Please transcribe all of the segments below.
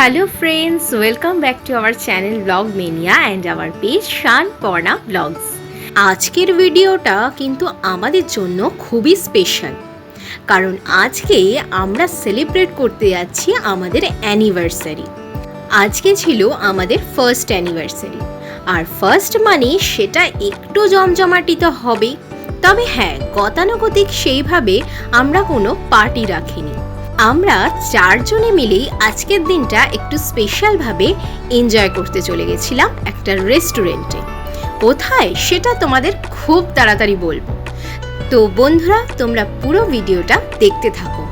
Hello friends welcome back to our channel blog mania and our page Shan Parna blogs আজকের ভিডিওটা কিন্তু আমাদের জন্য খুবই স্পেশাল কারণ আজকে আমরা সেলিব্রেট করতে যাচ্ছি আমাদের অ্যানিভার্সারি আজকে ছিল আমাদের ফার্স্ট অ্যানিভার্সারি আর ফার্স্ট মানে সেটা একটু জমজমাটি তো হবেই। তবে হ্যাঁ গতানুগতিক সেইভাবে আমরা কোনো পার্টি রাখিনি। আমরা চারজনে মিলেই আজকের দিনটা একটু স্পেশালভাবে এনজয় করতে চলে গেছিলাম একটা রেস্টুরেন্টে। কোথায় সেটা তোমাদের খুব তাড়াতাড়ি বলব। তো বন্ধুরা, তোমরা পুরো ভিডিওটা দেখতে থাকো।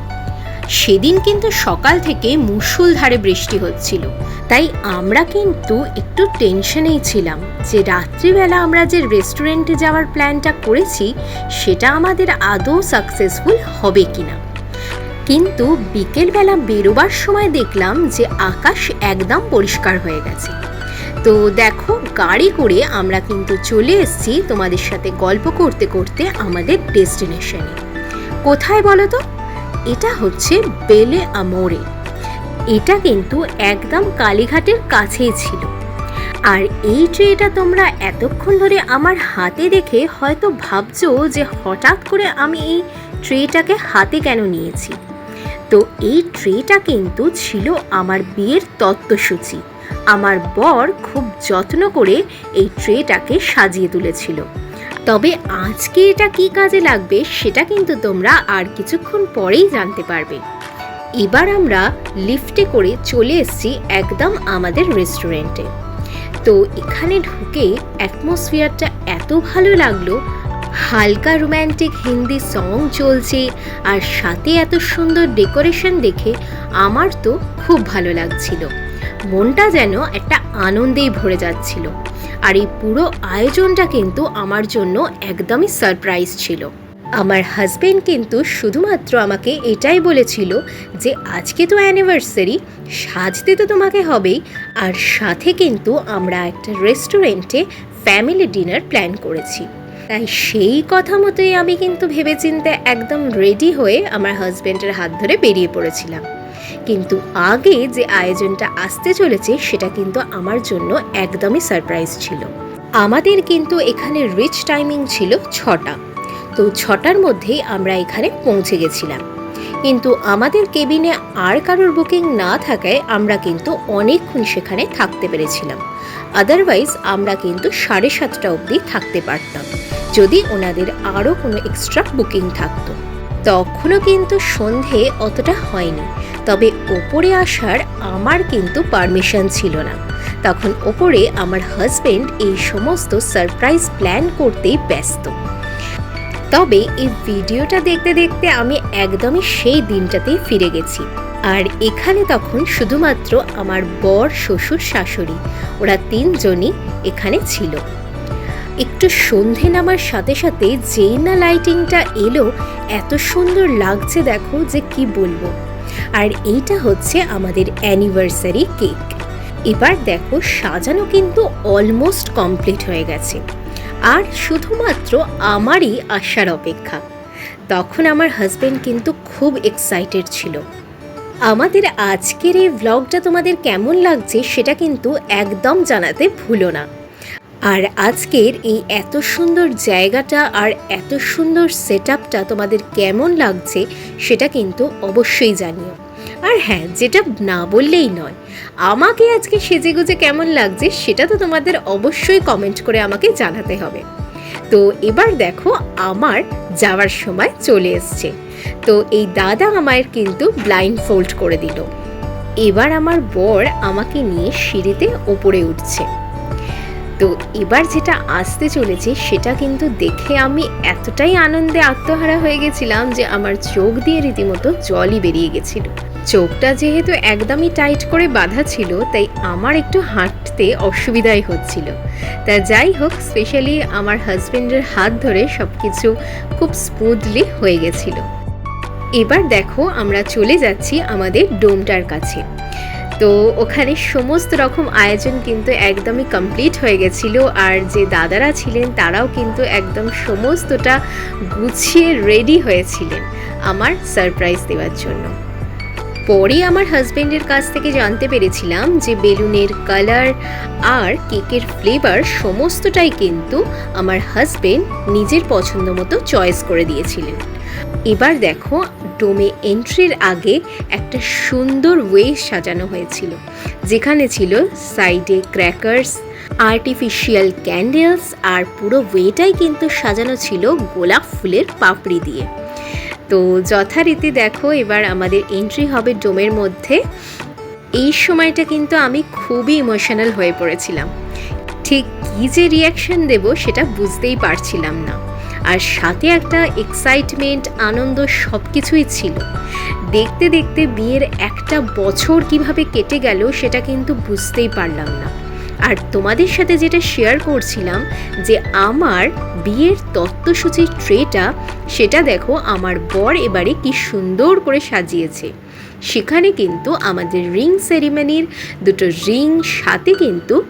সেদিন কিন্তু সকাল থেকে মুষলধারে বৃষ্টি হচ্ছিল। তাই আমরা কিন্তু একটু টেনশনেই ছিলাম যে রাত্রিবেলা আমরা যে রেস্টুরেন্টে যাওয়ার প্ল্যানটা করেছি, সেটা আমাদের আদৌ সাকসেসফুল হবে কিনা। কিন্তু বিকেলবেলা বেরোবার সময় দেখলাম যে আকাশ একদম পরিষ্কার হয়ে গেছে। তো দেখো, গাড়ি করে আমরা কিন্তু চলে এসেছি তোমাদের সাথে গল্প করতে করতে আমাদের ডেস্টিনেশনে। কোথায় বলো তো? এটা হচ্ছে বেলে আমোরে। এটা কিন্তু একদম কালীঘাটের কাছেই ছিল। আর এই ট্রেটা তোমরা এতক্ষণ ধরে আমার হাতে দেখে হয়তো ভাবছ যে হঠাৎ করে আমি এই ট্রেটাকে হাতে কেন নিয়েছি? তো এই ট্রেটা কিন্তু ছিল আমার বিয়ের তত্ত্বসূচি। আমার বর খুব যত্ন করে এই ট্রেটাকে সাজিয়ে তুলেছিল। তবে আজকে এটা কি কাজে লাগবে সেটা কিন্তু তোমরা আর কিছুক্ষণ পরেই জানতে পারবে। এবার আমরা লিফটে করে চলে এসেছি একদম আমাদের রেস্টুরেন্টে তো এখানে ঢুকে অ্যাটমসফিয়ারটা এত ভালো লাগল হালকা রোম্যান্টিক হিন্দি সং চলছে আর সাথে এত সুন্দর ডেকোরেশন দেখে আমার তো খুব ভালো লাগছিল। মনটা যেন একটা আনন্দেই ভরে যাচ্ছিল। আর এই পুরো আয়োজনটা কিন্তু আমার জন্য একদমই সারপ্রাইজ ছিল। আমার হাজবেন্ড কিন্তু শুধুমাত্র আমাকে এটাই বলেছিল যে, আজকে তো অ্যানিভার্সারি সাজতে তো তোমাকে হবেই। আর সাথে কিন্তু আমরা একটা রেস্টুরেন্টে ফ্যামিলি ডিনার প্ল্যান করেছি। তাই সেই কথা মতোই আমি কিন্তু ভেবেচিন্তে একদম রেডি হয়ে আমার হাজব্যান্ডের হাত ধরে বেরিয়ে পড়েছিলাম। কিন্তু আগে যে আয়োজনটা আসতে চলেছে, সেটা কিন্তু আমার জন্য একদমই সারপ্রাইজ ছিল। আমাদের কিন্তু এখানে রিচ টাইমিং ছিল ছটা। তো ছটার মধ্যেই আমরা এখানে পৌঁছে গেছিলাম। কিন্তু আমাদের কেবিনে আর কারোর বুকিং না থাকায় আমরা কিন্তু অনেকক্ষণ সেখানে থাকতে পেরেছিলাম। আদারওয়াইজ আমরা কিন্তু সাড়ে সাতটা অবধি থাকতে পারতাম, যদি ওনাদের আরও কোনো এক্সট্রা বুকিং থাকতো। তখনও কিন্তু সন্ধে অতটা হয়নি, তবে ওপরে আসার আমার কিন্তু পারমিশন ছিল না। তখন ওপরে আমার হাজব্যান্ড এই সমস্ত সারপ্রাইজ প্ল্যান করতেই ব্যস্ত। তবে এই ভিডিওটা দেখতে দেখতে আমি একদমই সেই দিনটাতেই ফিরে গেছি। আর এখানে তখন শুধুমাত্র আমার বর, শ্বশুর, শাশুড়ি, ওরা তিনজনই এখানে ছিল। একটু সন্ধে নামার সাথে সাথে যেই না লাইটিংটা এলো, এত সুন্দর লাগছে দেখো যে কি বলব। আর এইটা হচ্ছে আমাদের অ্যানিভার্সারি কেক এবার দেখো সাজানো কিন্তু অলমোস্ট কমপ্লিট হয়ে গেছে। আর শুধুমাত্র আমারই আসার অপেক্ষা। তখন আমার হাজব্যান্ড কিন্তু খুব এক্সাইটেড ছিল। আমাদের আজকের এই ভ্লগটা তোমাদের কেমন লাগছে সেটা কিন্তু একদম জানাতে ভুলো না। আর আজকের এই এত সুন্দর জায়গাটা আর এত সুন্দর সেট তোমাদের কেমন লাগছে সেটা কিন্তু অবশ্যই জানিও। আর হ্যাঁ যেটা না বললেই নয় আমাকে আজকে সেজেগুজে কেমন লাগছে সেটা তো তোমাদের অবশ্যই কমেন্ট করে আমাকে জানাতে হবে। তো এবার দেখো আমার যাওয়ার সময় চলে এসছে। তো এই দাদা আমায় কিন্তু ব্লাইন্ড ফোল্ড করে দিল। এবার আমার বর আমাকে নিয়ে সিঁড়িতে ওপরে উঠছে। তো এবার যেটা আসতে চলেছে সেটা কিন্তু দেখে আমি এতটাই আনন্দে আত্মহারা হয়ে গেছিলাম যে আমার চোখ দিয়ে রীতিমতো জলই বেরিয়ে গেছিল। চোখটা যেহেতু একদমই টাইট করে বাঁধা ছিল, তাই আমার একটু হাঁটতে অসুবিধাই হচ্ছিল। তা যাই হোক, স্পেশালি আমার হাজবেন্ডের হাত ধরে সব কিছু খুব স্মুথলি হয়ে গেছিল। এবার দেখো, আমরা চলে যাচ্ছি আমাদের ডোমটার কাছে। তো ওখানে সমস্ত রকম আয়োজন কিন্তু একদমই কমপ্লিট হয়ে গেছিল, আর যে দাদারা ছিলেন তারাও কিন্তু একদম সমস্তটা গুছিয়ে রেডি হয়েছিলেন আমার সারপ্রাইজ দেওয়ার জন্য। পরে আমার হাজবেন্ডের কাছ থেকে জানতে পেরেছিলাম যে বেলুনের কালার আর কেকের ফ্লেভার সমস্তটাই কিন্তু আমার হাজবেন্ড নিজের পছন্দ মতো চয়েস করে দিয়েছিলেন। এবার দেখো, ডোমে এন্ট্রির আগে একটা সুন্দর ওয়ে সাজানো হয়েছিল, যেখানে ছিল সাইডে ক্র্যাকার্স আর্টিফিশিয়াল ক্যান্ডেলস আর পুরো ওয়েটাই কিন্তু সাজানো ছিল গোলাপ ফুলের পাপড়ি দিয়ে। তো যথারীতি দেখো, এবার আমাদের এন্ট্রি হবে ডোমের মধ্যে। এই সময়টা কিন্তু আমি খুবই ইমোশনাল হয়ে পড়েছিলাম। ঠিক কী যে রিয়াকশন দেব সেটা বুঝতেই পারছিলাম না। আর সাথে একটা এক্সাইটমেন্ট আনন্দ সব কিছুই ছিল। দেখতে দেখতে বিয়ের একটা বছর কীভাবে কেটে গেল সেটা কিন্তু বুঝতেই পারলাম না। আর তোমাদের সাথে যেটা শেয়ার করছিলাম যে আমার বিয়ের তত্ত্বসূচির ট্রেটা সেটা দেখো আমার বর এবারে কি সুন্দর করে সাজিয়েছে। সেখানে কিন্তু আমাদের রিং সেরিমনির দুটো রিং সাথে কিন্তু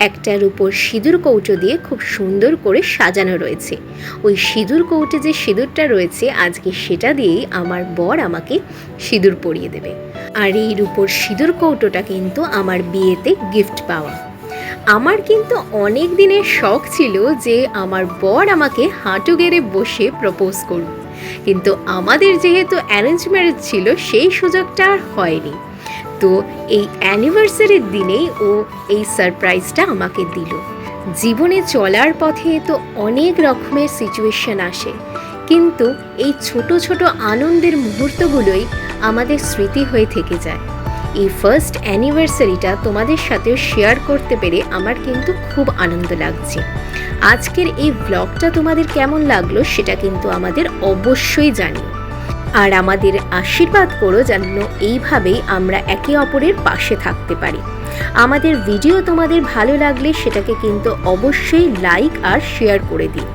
একটার উপর সিঁদুর কৌটো দিয়ে খুব সুন্দর করে সাজানো রয়েছে। ওই সিঁদুর কৌটে যে সিঁদুরটা রয়েছে, আজকে সেটা দিয়েই আমার বর আমাকে সিঁদুর পরিয়ে দেবে। আর এই রূপোর সিঁদুর কৌটোটা কিন্তু আমার বিয়েতে গিফট পাওয়া। আমার কিন্তু অনেক দিনের শখ ছিল যে আমার বর আমাকে হাঁটু গেড়ে বসে প্রপোজ করুক। কিন্তু আমাদের যেহেতু অ্যারেঞ্জ ম্যারেজ ছিল, সেই সুযোগটা আর হয়নি। তো এই অ্যানিভার্সারির দিনেই ও এই সারপ্রাইজটা আমাকে দিল। জীবনে চলার পথে তো অনেক রকমের সিচুয়েশন আসে। কিন্তু এই ছোট ছোট আনন্দের মুহূর্তগুলোই আমাদের স্মৃতি হয়ে থেকে যায়। এই ফার্স্ট অ্যানিভার্সারিটা তোমাদের সাথেও শেয়ার করতে পেরে আমার কিন্তু খুব আনন্দ লাগছে। আজকের এই ব্লগটা তোমাদের কেমন লাগল সেটা কিন্তু আমাদের অবশ্যই জানিও। আর আমাদের আশীর্বাদ করো যেন এইভাবেই আমরা একে অপরের পাশে থাকতে পারি। আমাদের ভিডিও তোমাদের ভালো লাগলে সেটাকে কিন্তু অবশ্যই লাইক আর শেয়ার করে দিও।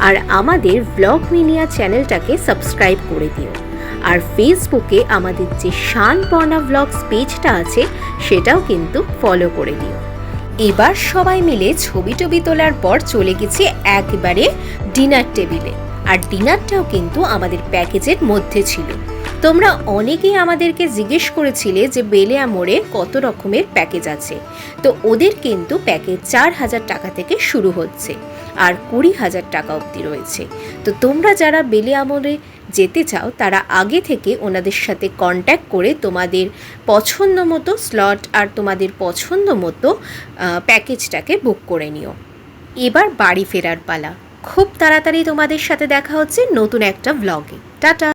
আর আমাদের ব্লগ মিনিয়া চ্যানেলটাকে সাবস্ক্রাইব করে দিও। আর ফেসবুকে আমাদের যে শান পর্ণা ব্লগস পেজটা আছে, সেটাও কিন্তু ফলো করে দিও। এবার সবাই মিলে ছবি টবি তোলার পর চলে গেছি একবারে ডিনার টেবিলে আর ডিনারটাও কিন্তু আমাদের প্যাকেজের মধ্যে ছিল। তোমরা অনেকেই আমাদেরকে জিজ্ঞেস করেছিলে যে বেলে আমোরে কত রকমের প্যাকেজ আছে। তো ওদের কিন্তু প্যাকেজ চার হাজার টাকা থেকে শুরু হচ্ছে। আর কুড়ি হাজার টাকা অবধি রয়েছে। তো তোমরা যারা বেলে আমরে যেতে চাও, তারা আগে থেকে ওনাদের সাথে কন্ট্যাক্ট করে তোমাদের পছন্দ মতো স্লট আর তোমাদের পছন্দ মতো প্যাকেজটাকে বুক করে নিও। এবার বাড়ি ফেরার পালা। খুব তাড়াতাড়ি তোমাদের সাথে দেখা হচ্ছে নতুন একটা ব্লগে টাটা!